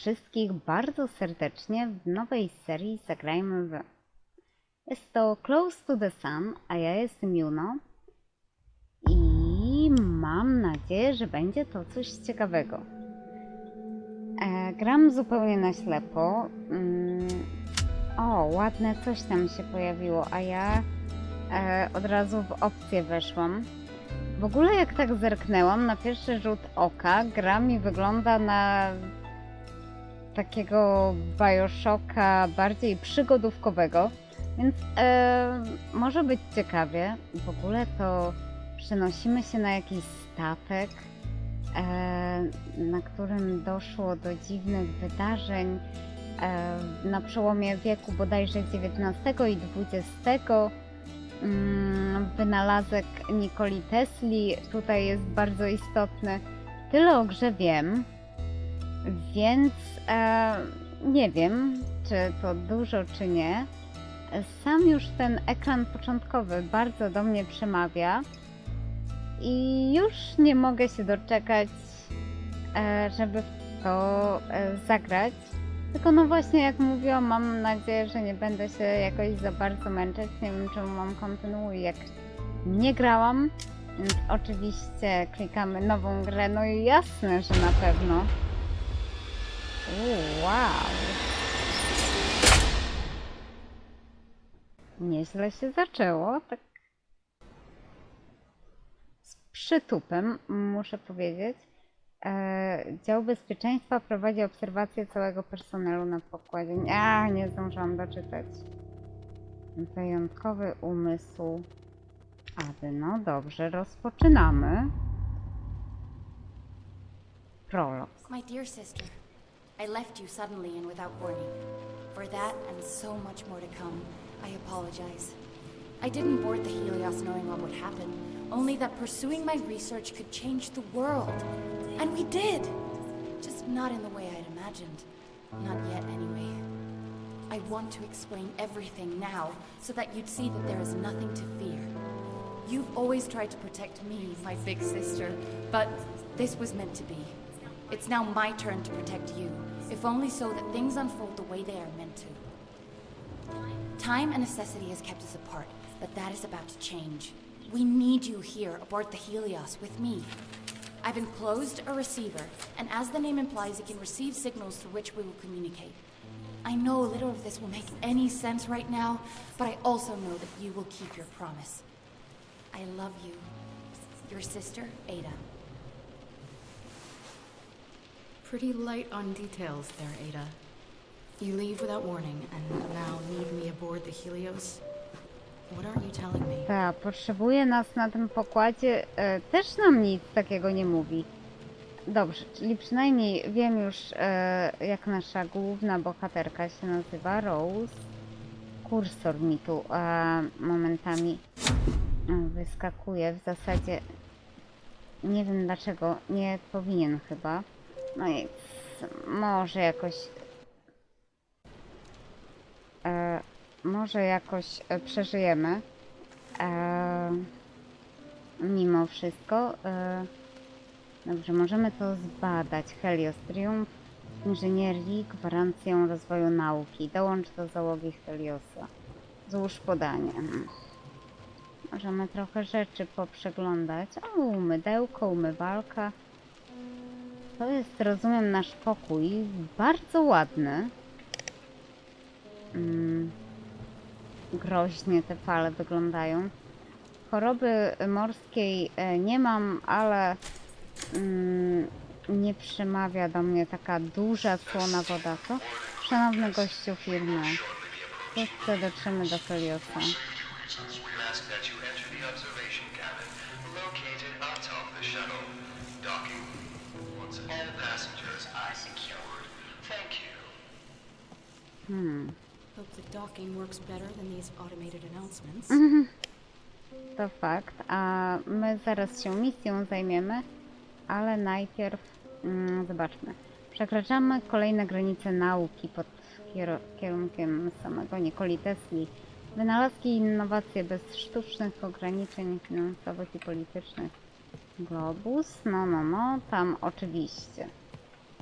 wszystkich bardzo serdecznie w nowej serii Zagrajmy w. Jest to Close to the Sun, a ja jestem Juno i mam nadzieję, że będzie to coś ciekawego. E, gram zupełnie na ślepo. Mm, o, ładne coś tam się pojawiło, a ja e, od razu w opcję weszłam. W ogóle jak tak zerknęłam, na pierwszy rzut oka gra mi wygląda na takiego Bioshocka bardziej przygodówkowego, więc e, może być ciekawie. W ogóle to przenosimy się na jakiś statek, e, na którym doszło do dziwnych wydarzeń e, na przełomie wieku bodajże XIX i XX. Mm, Wynalazek Nikoli Tesli tutaj jest bardzo istotny. Tyle o grze wiem, więc e, nie wiem, czy to dużo, czy nie. Sam już ten ekran początkowy bardzo do mnie przemawia i już nie mogę się doczekać, e, żeby w to e, zagrać. Tylko no właśnie, jak mówiłam, mam nadzieję, że nie będę się jakoś za bardzo męczyć. Nie wiem, czemu mam kontynuuj, jak nie grałam. Więc oczywiście klikamy nową grę, no i jasne, że na pewno. Wow. Nieźle się zaczęło, tak z przytupem, muszę powiedzieć. E, dział bezpieczeństwa prowadzi obserwację całego personelu na pokładzie. A, nie zdążyłam doczytać. Wyjątkowy umysł Ady. No dobrze, rozpoczynamy. Prolog. My dear sister, I left you suddenly and without warning. For that and so much more to come, I apologize. I didn't board the Helios knowing what would happen, only that pursuing my research could change the world. And we did! Just not in the way I'd imagined. Not yet, anyway. I want to explain everything now, so that you'd see that there is nothing to fear. You've always tried to protect me, my big sister, but this was meant to be. It's now my turn to protect you, if only so that things unfold the way they are meant to. Time and necessity has kept us apart, but that is about to change. We need you here aboard the Helios with me. I've enclosed a receiver, and as the name implies, it can receive signals through which we will communicate. I know a little of this will make any sense right now, but I also know that you will keep your promise. I love you. Your sister, Ada. Pretty light on details there, Ada. You leave without warning and now need me aboard the Helios? What you telling me? Ta, potrzebuje nas na tym pokładzie. E, też nam nic takiego nie mówi. Dobrze, czyli przynajmniej wiem już, e, jak nasza główna bohaterka się nazywa. Rose. Kursor mi tu e, momentami e, wyskakuje. W zasadzie nie wiem dlaczego. Nie powinien chyba. No i może jakoś e, może jakoś e, przeżyjemy. E, mimo wszystko. E, dobrze, możemy to zbadać. Helios Triumph Inżynierii, gwarancją rozwoju nauki. Dołącz do załogi Heliosa. Złóż podanie. Mhm. Możemy trochę rzeczy poprzeglądać. O, umydełko, umywalka. To jest, rozumiem, nasz pokój. Bardzo ładny. Mm, groźnie te fale wyglądają. Choroby morskiej e, nie mam, ale mm, nie przemawia do mnie taka duża, słona woda. Co? Szanowny gościu firmy, wkrótce dotrzemy do Feliosa. Docking. Once all passengers are secured. Thank you. Hmm. Hope the docking works better than these automated announcements. To fakt, a my zaraz się misją zajmiemy, ale najpierw mm, zobaczmy. Przekraczamy kolejne granice nauki pod kierunkiem samego Nikoli Tesli. Wynalazki i innowacje bez sztucznych ograniczeń finansowych i politycznych. Globus, no, no, no, tam oczywiście.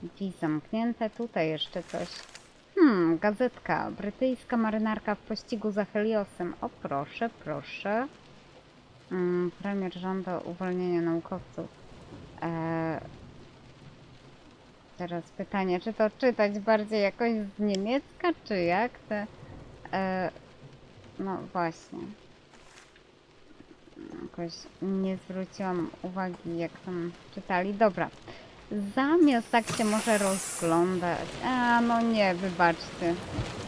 Drzwi zamknięte, tutaj jeszcze coś. Hmm, gazetka. Brytyjska marynarka w pościgu za Heliosem. O proszę, proszę. Mm, premier żąda uwolnienia naukowców. Eee, teraz pytanie, czy to czytać bardziej jakoś z niemiecka, czy jak? Te, eee, no właśnie. Jakoś nie zwróciłam uwagi, jak tam czytali. Dobra. Zamiast tak się może rozglądać. A, no nie, wybaczcie.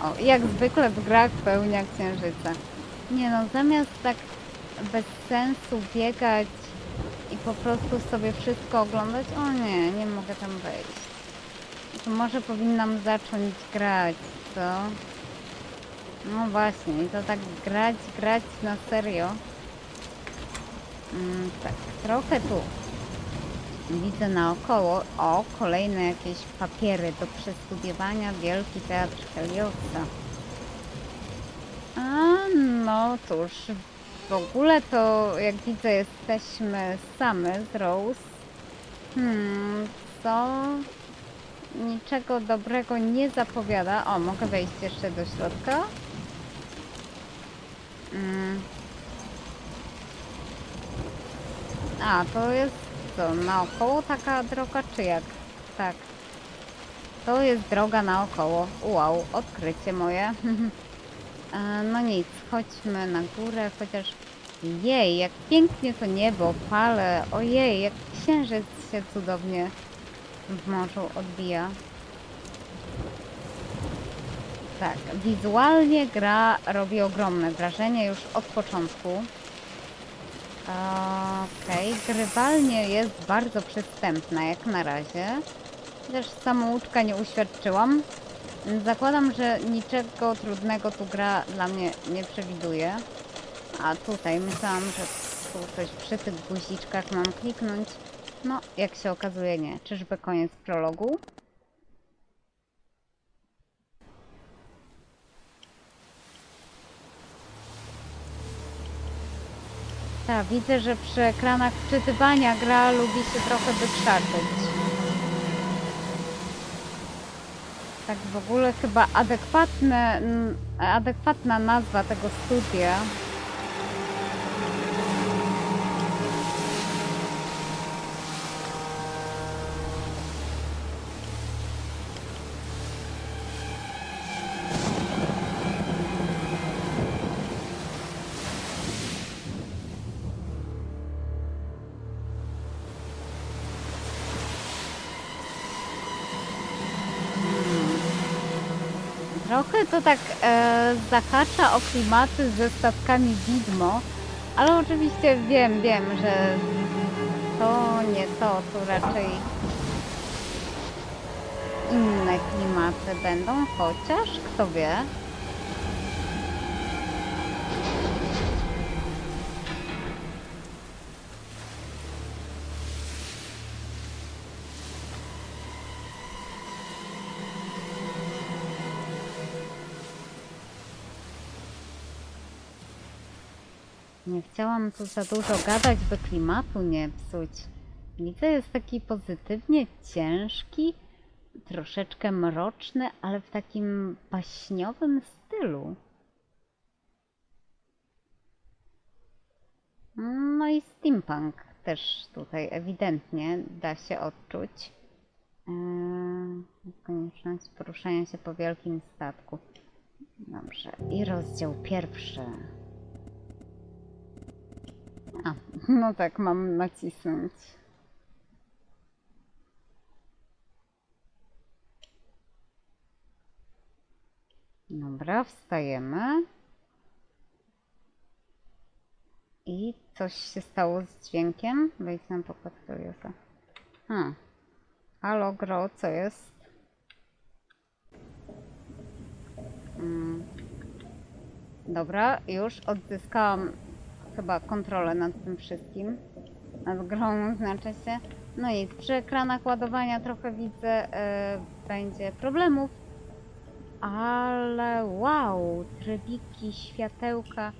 O, jak zwykle w grach pełnia księżyca. Nie no, zamiast tak bez sensu biegać i po prostu sobie wszystko oglądać. O nie, nie mogę tam wejść. To może powinnam zacząć grać, co? No właśnie, i to tak grać, grać na serio. Mm, tak, trochę tu widzę naokoło. O, kolejne jakieś papiery do przestudiowania. Wielki Teatr Heliosa. A, no cóż, w ogóle to jak widzę jesteśmy same z Rose. Hmm, co niczego dobrego nie zapowiada. O, mogę wejść jeszcze do środka. Mm. A, to jest co, naokoło taka droga, czy jak? Tak. To jest droga naokoło. Wow, odkrycie moje. No nic, chodźmy na górę, chociaż jej, jak pięknie to niebo, fale, ojej, jak księżyc się cudownie w morzu odbija. Tak, wizualnie gra robi ogromne wrażenie już od początku. Okej, grywalnie jest bardzo przystępna jak na razie. Chociaż samouczka nie uświadczyłam. Zakładam, że niczego trudnego tu gra dla mnie nie przewiduje. A tutaj myślałam, że tu coś przy tych guziczkach mam kliknąć. No, jak się okazuje nie. Czyżby koniec prologu? Tak, widzę, że przy ekranach wczytywania gra lubi się trochę wykrzaczyć. Tak w ogóle chyba adekwatne, adekwatna nazwa tego studia. Trochę to tak e, zahacza o klimaty ze statkami widmo, ale oczywiście wiem, wiem, że to nie to, tu raczej inne klimaty będą, chociaż kto wie. Nie chciałam tu za dużo gadać, by klimatu nie psuć. Widzę, jest taki pozytywnie ciężki, troszeczkę mroczny, ale w takim baśniowym stylu. No i steampunk też tutaj ewidentnie da się odczuć. Eee, konieczność poruszania się po wielkim statku. Dobrze, i rozdział pierwszy. A, no tak, mam nacisnąć. Dobra, wstajemy. I coś się stało z dźwiękiem. Wejdź na pokład Heliosa. Hmm. Halo, Gro, co jest? Mm. Dobra, już odzyskałam chyba kontrolę nad tym wszystkim. Nad grą znaczy się. No i przy ekranach ładowania trochę widzę, e, będzie problemów. Ale wow, trybiki, światełka.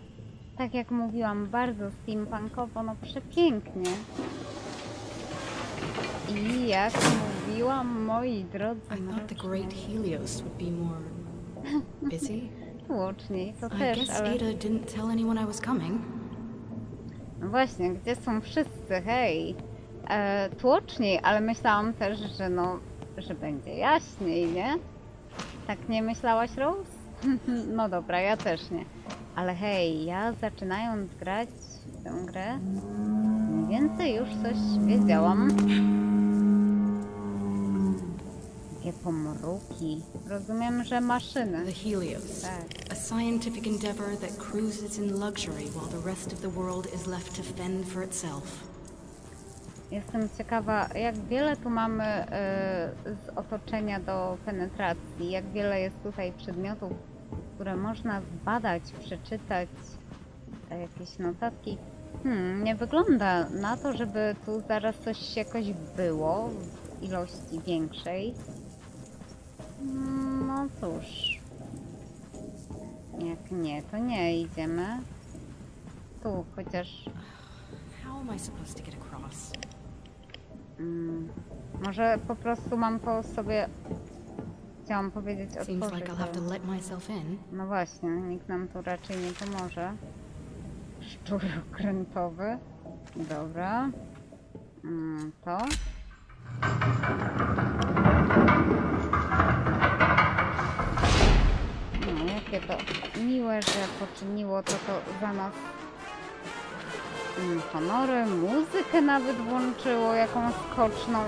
Tak jak mówiłam, bardzo steampunkowo, no przepięknie. I jak mówiłam, moi drodzy. I thought the mroczne. Great Helios would be more busy. Tłoczniej, to I też, guess ale... Ada didn't tell anyone I was coming. No właśnie, gdzie są wszyscy, hej? E, tłoczniej, ale myślałam też, że no, że będzie jaśniej, nie? Tak nie myślałaś, Rose? no dobra, ja też nie. Ale hej, ja zaczynając grać w tę grę, mniej więcej już coś wiedziałam. Jakie pomruki. Rozumiem, że maszyny. The Helios. Tak. A scientific endeavor that cruises in luxury while the rest of the world is left to fend for itself. Jestem ciekawa, jak wiele tu mamy e, z otoczenia do penetracji, jak wiele jest tutaj przedmiotów, które można zbadać, przeczytać, e, jakieś notatki. Hmm, nie wygląda na to, żeby tu zaraz coś jakoś było w ilości większej. No cóż. Jak nie, to nie idziemy. Tu chociaż How am I supposed to get across? Mm, może po prostu mam to sobie. Chciałam powiedzieć Seems otworzyć. like I'll have to ale- let myself in. No właśnie, nikt nam tu raczej nie pomoże. Szczur okrętowy. Dobra. Mm, to. Jakie to miłe, że poczyniło to to za nas mm, honory. Muzykę nawet włączyło, jaką skoczną.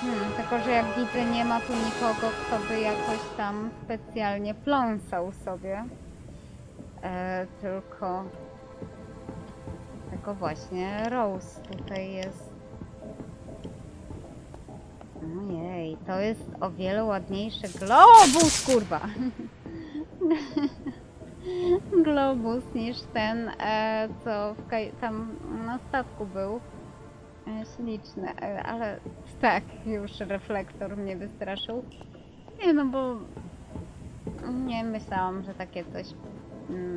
Hmm, tylko, że jak widzę, nie ma tu nikogo, kto by jakoś tam specjalnie pląsał sobie. E, tylko. Tylko właśnie Rose tutaj jest. Ojej, to jest o wiele ładniejszy globus, kurwa! globus niż ten, e, co tam na statku był. E, Śliczny, e, ale tak, już reflektor mnie wystraszył. Nie no, bo nie myślałam, że takie coś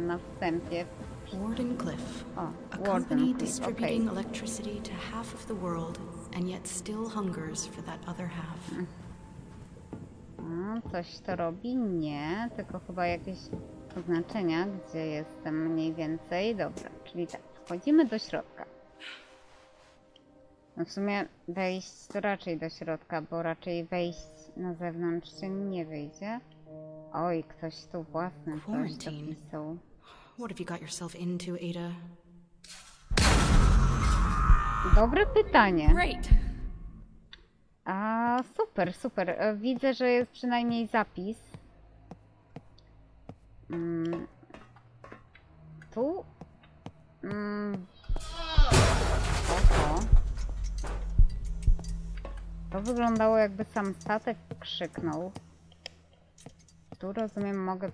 na wstępie. Warden Cliff. O, A Warden company Cliff, distributing okej. electricity to half of the world and yet still hungers for that other half. A, coś to robi? Nie, tylko chyba jakieś oznaczenia, gdzie jestem mniej więcej. Dobra, czyli tak, wchodzimy do środka. No w sumie wejść to raczej do środka, bo raczej wejść na zewnątrz się nie wyjdzie. Oj, ktoś tu własny coś dopisał. What have you got yourself into, Ada? Dobre pytanie. Great. A super, super. E, Widzę, że jest przynajmniej zapis. Mm. Tu? Mm. Oho. To wyglądało jakby sam statek krzyknął. Tu rozumiem mogę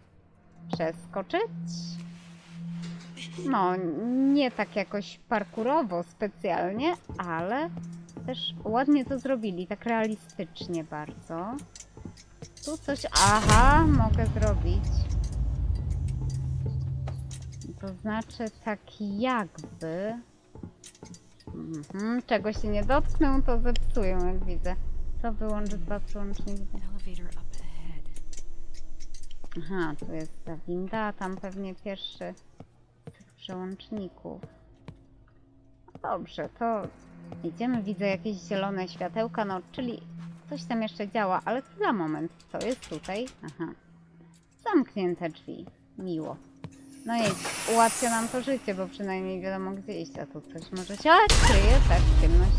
przeskoczyć? No, nie tak jakoś parkurowo specjalnie, ale też ładnie to zrobili, tak realistycznie bardzo. Tu coś, aha, mogę zrobić. To znaczy tak jakby... Mhm, czego się nie dotknę, to zepsują, jak widzę. Co wyłączy dwa przełączniki? Aha, tu jest ta winda, a tam pewnie pierwszy przełączników. No Dobrze, to idziemy. Widzę jakieś zielone światełka, no czyli coś tam jeszcze działa, ale chwila, moment. Co jest tutaj? Aha. Zamknięte drzwi. Miło. No i ułatwia nam to życie, bo przynajmniej wiadomo gdzie iść, a tu coś może się a, kryje, tak, ciemność.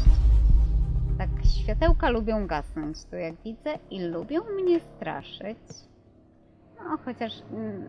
Tak, światełka lubią gasnąć, tu jak widzę, i lubią mnie straszyć. No, chociaż mm,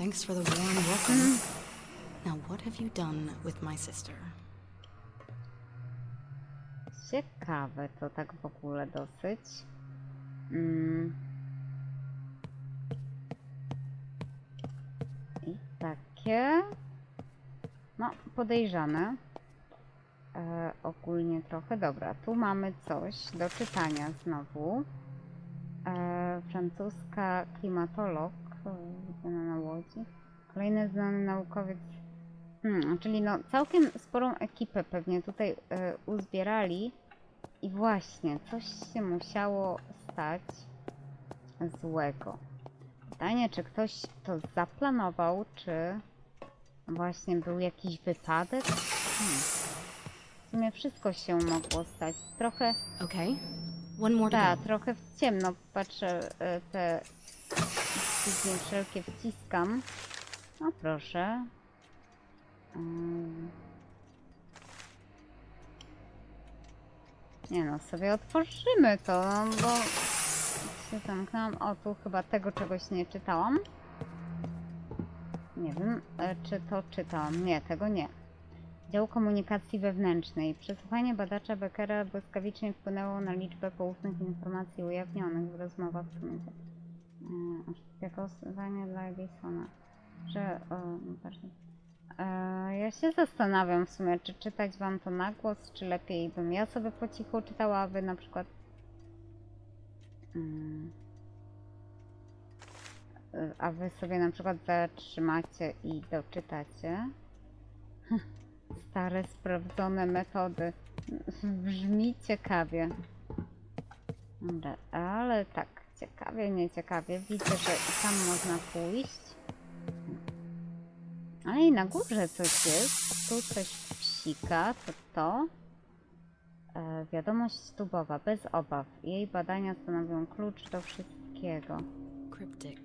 thanks for the warm welcome. Now, what have you done with my sister? ciekawe to tak w ogóle dosyć. Mm. I takie. No, podejrzane. E, ogólnie trochę. Dobra, tu mamy coś do czytania znowu. E, francuska klimatolog, widziana na łodzi. Kolejny znany naukowiec. Hmm, czyli no całkiem sporą ekipę pewnie tutaj e, uzbierali. I właśnie, coś się musiało stać złego. Pytanie, czy ktoś to zaplanował, czy właśnie był jakiś wypadek? Hmm. W sumie wszystko się mogło stać. Trochę, Okay. One more tak, go. trochę w ciemno patrzę e, te dźwignie wszelkie wciskam. No proszę. Mm. Nie no, sobie otworzymy to, bo się zamknęłam. O, tu chyba tego czegoś nie czytałam. Nie wiem, e, czy to czytałam. Nie, tego nie. Dział komunikacji wewnętrznej. Przesłuchanie badacza Beckera błyskawicznie wpłynęło na liczbę poufnych informacji ujawnionych w rozmowach komitetach. Jako zadanie dla Edisona. Że, o, no. E, ja się zastanawiam w sumie, czy czytać wam to na głos, czy lepiej bym ja sobie po cichu czytała, a wy na przykład. Mm, e, a wy sobie na przykład zatrzymacie i doczytacie. Stare, sprawdzone metody. Brzmi ciekawie. Ale tak, ciekawie, nie ciekawie. Widzę, że i tam można pójść. A i na górze coś jest. Tu coś psika. To to. E, wiadomość tubowa, bez obaw. Jej badania stanowią klucz do wszystkiego. Cryptic.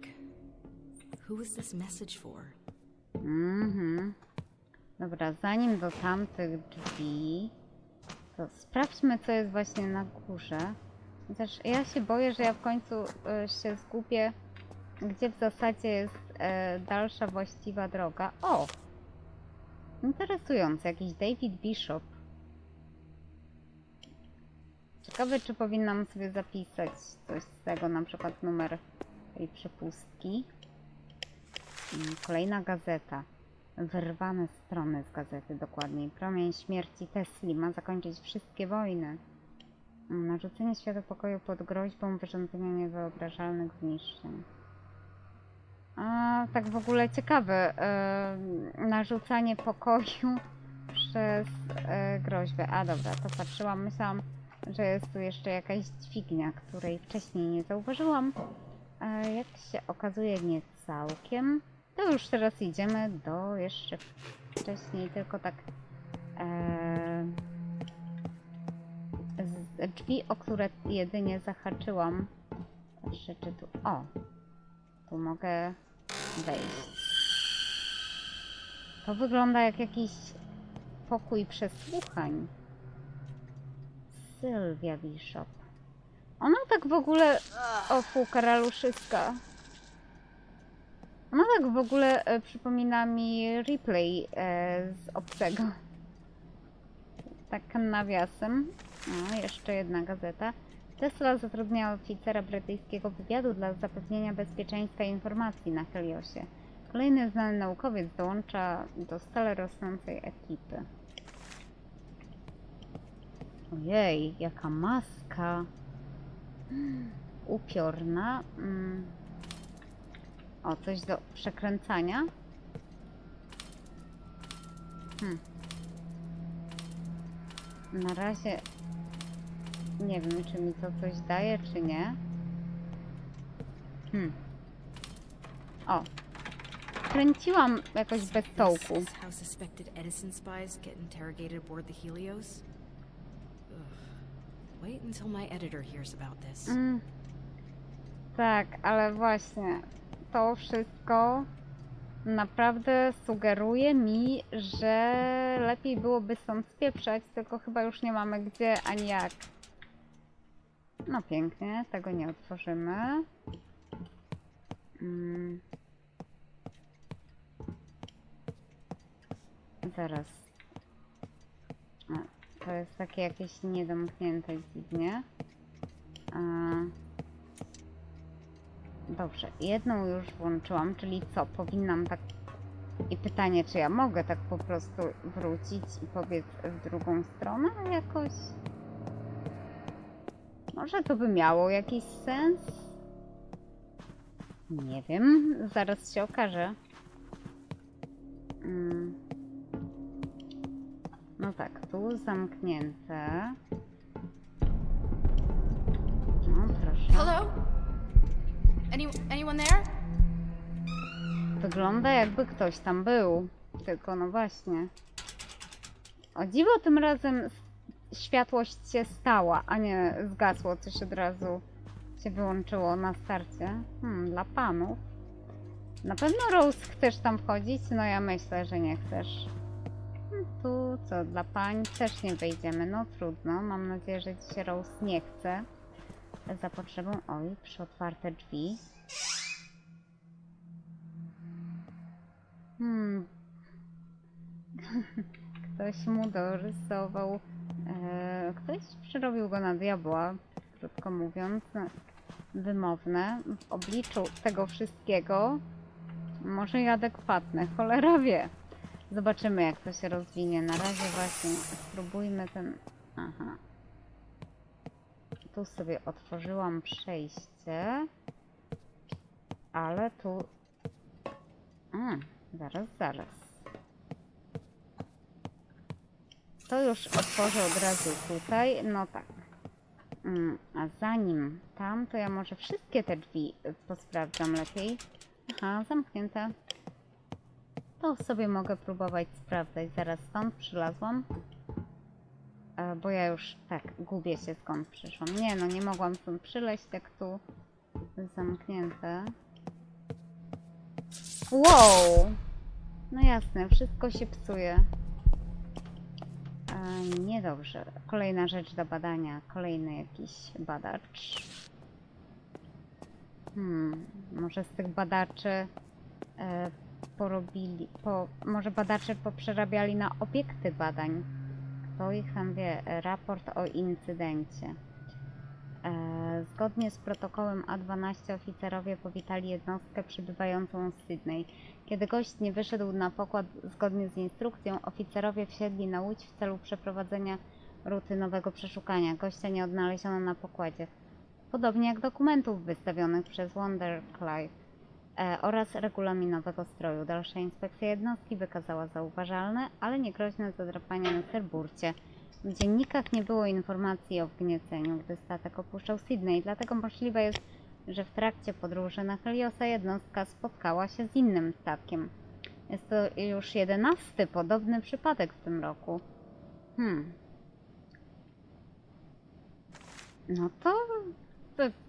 Who is this message for? Mhm. Dobra, zanim do tamtych drzwi, to sprawdźmy, co jest właśnie na górze. Chociaż ja się boję, że ja w końcu e, się zgubię, gdzie w zasadzie jest e, dalsza właściwa droga. O! Interesujące, jakiś David Bishop. Ciekawe, czy powinnam sobie zapisać coś z tego, na przykład numer tej przepustki. Mm, Kolejna gazeta. Wyrwane strony z gazety dokładniej. Promień śmierci Tesli ma zakończyć wszystkie wojny. Mm, Narzucenie światu pokoju pod groźbą wyrządzenia niewyobrażalnych zniszczeń. A, tak w ogóle ciekawe. Narzucanie pokoju przez e, groźbę. A dobra, to patrzyłam. Myślałam, że jest tu jeszcze jakaś dźwignia, której wcześniej nie zauważyłam. E, jak się okazuje, nie całkiem. To już teraz idziemy do jeszcze wcześniej, tylko tak z drzwi, o które jedynie zahaczyłam. Patrzę, czy tu. O! Tu mogę wejść. To wygląda jak jakiś pokój przesłuchań. Sylwia Bishop. Ona tak w ogóle. O, fu, karaluszyska. Ona tak w ogóle e, przypomina mi replay e, z obcego. Tak nawiasem. No, jeszcze jedna gazeta. Tesla zatrudnia oficera brytyjskiego wywiadu dla zapewnienia bezpieczeństwa informacji na Heliosie. Kolejny znany naukowiec dołącza do stale rosnącej ekipy. Ojej, jaka maska. Upiorna. Mm. O, coś do przekręcania. Hmm. Na razie nie wiem, czy mi to coś daje, czy nie. Hmm. O. Kręciłam jakoś bez tołku. This is how suspected Edison spies get interrogated aboard the Helios? Ugh. Wait until my editor hears about this. Mm. Tak, ale właśnie to wszystko naprawdę sugeruje mi, że lepiej byłoby stąd spieprzać, tylko chyba już nie mamy gdzie ani jak. No pięknie, tego nie otworzymy. Mm. Zaraz. A, to jest takie jakieś niedomknięte dziwnie. A... Dobrze, jedną już włączyłam, czyli co, powinnam tak... I pytanie, czy ja mogę tak po prostu wrócić i pobiec w drugą stronę jakoś? Może to by miało jakiś sens? Nie wiem, zaraz się okaże. Mm. No tak, tu zamknięte. No proszę. Hello? Any anyone there? Wygląda jakby ktoś tam był. Tylko no właśnie. O dziwo tym razem światłość się stała, a nie zgasło coś od razu się wyłączyło na starcie. Hmm, dla panów. Na pewno Rose chcesz tam wchodzić? No ja myślę, że nie chcesz. Hmm, Tu co, dla pań też nie wejdziemy. No trudno. Mam nadzieję, że dzisiaj Rose nie chce. Za potrzebą, oj, przy otwarte drzwi. Hmm. Ktoś mu dorysował. E, ktoś przerobił go na diabła, krótko mówiąc. Wymowne. W obliczu tego wszystkiego może i adekwatne. Cholera wie. Zobaczymy, jak to się rozwinie. Na razie właśnie spróbujmy ten. Aha. Tu sobie otworzyłam przejście. Ale tu a, zaraz, zaraz. To już otworzę od razu tutaj. No tak. Mm, a zanim tam, to ja może wszystkie te drzwi posprawdzam lepiej. Aha, zamknięte. To sobie mogę próbować sprawdzać. Zaraz stąd przylazłam. E, bo ja już tak gubię się skąd przyszłam. Nie no, nie mogłam stąd przyleźć, jak tu zamknięte. Wow! No jasne, wszystko się psuje. E, niedobrze. Kolejna rzecz do badania. Kolejny jakiś badacz. Hmm, może z tych badaczy e, porobili, po, może badacze poprzerabiali na obiekty badań. Kto ich tam wie? Raport o incydencie. E, Zgodnie z protokołem A12 oficerowie powitali jednostkę przybywającą z Sydney. Kiedy gość nie wyszedł na pokład zgodnie z instrukcją, oficerowie wsiedli na łódź w celu przeprowadzenia rutynowego przeszukania. Gościa nie odnaleziono na pokładzie. Podobnie jak dokumentów wystawionych przez Wonderclive oraz regulaminowego stroju. Dalsza inspekcja jednostki wykazała zauważalne, ale niegroźne zadrapania na sterburcie. W dziennikach nie było informacji o wgnieceniu, gdy statek opuszczał Sydney, dlatego możliwe jest, że w trakcie podróży na Heliosa jednostka spotkała się z innym statkiem. Jest to już jedenasty podobny przypadek w tym roku. Hmm. No to.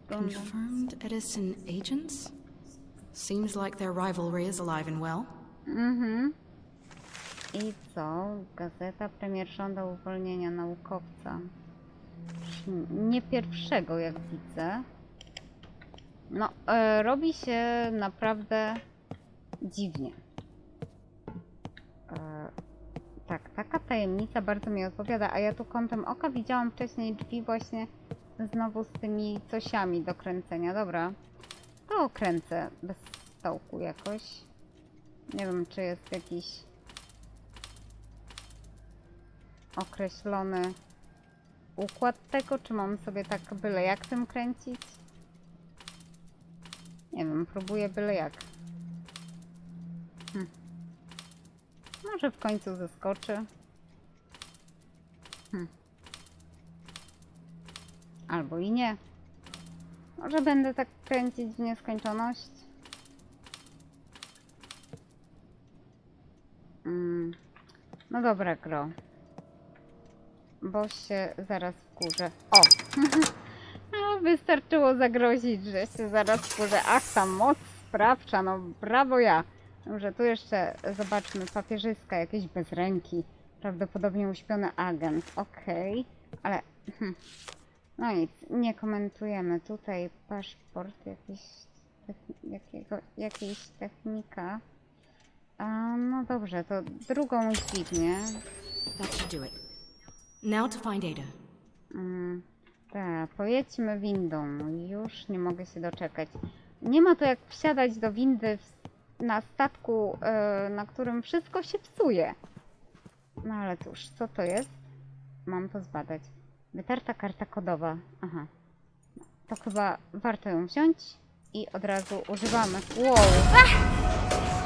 Confirmed Edison agents? Seems like their rivalry is alive and well. Mhm. I co? Gazeta premier żąda uwolnienia naukowca. Nie pierwszego, jak widzę. No, e, robi się naprawdę dziwnie. E, tak, taka tajemnica bardzo mi odpowiada, a ja tu kątem oka widziałam wcześniej drzwi właśnie znowu z tymi cosiami do kręcenia. Dobra, to okręcę bez stołku jakoś. Nie wiem, czy jest jakiś określony układ tego, czy mam sobie tak byle jak tym kręcić? Nie wiem, próbuję byle jak. Hm. Może w końcu zeskoczy. Hm. Albo i nie. Może będę tak kręcić w nieskończoność. Mm. No dobra, gro. Bo się zaraz wkurzę. O! no, wystarczyło zagrozić, że się zaraz wkurzę. Ach, ta moc sprawcza, no brawo ja. Dobrze, tu jeszcze zobaczmy papierzyska, jakieś bez ręki. Prawdopodobnie uśpiony agent. Okej, ale... No nic, nie komentujemy. Tutaj paszport jakiś, jakiego, jakiejś technika. A, no dobrze, to drugą dźwignię. That should do it. Now to find Ada. Mm, tak, pojedźmy windą. Już nie mogę się doczekać. Nie ma to jak wsiadać do windy na statku, e, na którym wszystko się psuje. No ale cóż, co to jest? Mam to zbadać. Wytarta karta kodowa. Aha. To chyba warto ją wziąć i od razu używamy. Wow!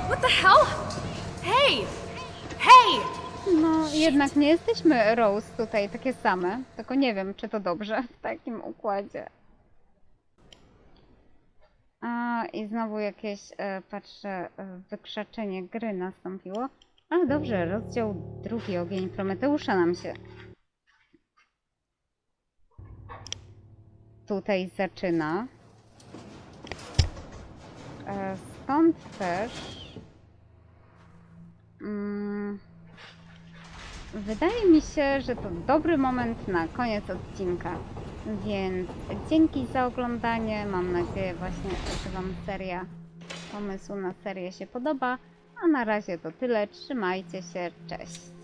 What the hell? Hey! Hey! No, jednak nie jesteśmy Rose tutaj takie same. Tylko nie wiem, czy to dobrze w takim układzie. A, i znowu jakieś, e, patrzę, e, wykrzaczenie gry nastąpiło. Ale dobrze, rozdział drugi, ogień Prometeusza nam się tutaj zaczyna. E, stąd też... Mm, Wydaje mi się, że to dobry moment na koniec odcinka. Więc dzięki za oglądanie. Mam nadzieję właśnie, że Wam seria, pomysł na serię się podoba. A na razie to tyle. Trzymajcie się. Cześć.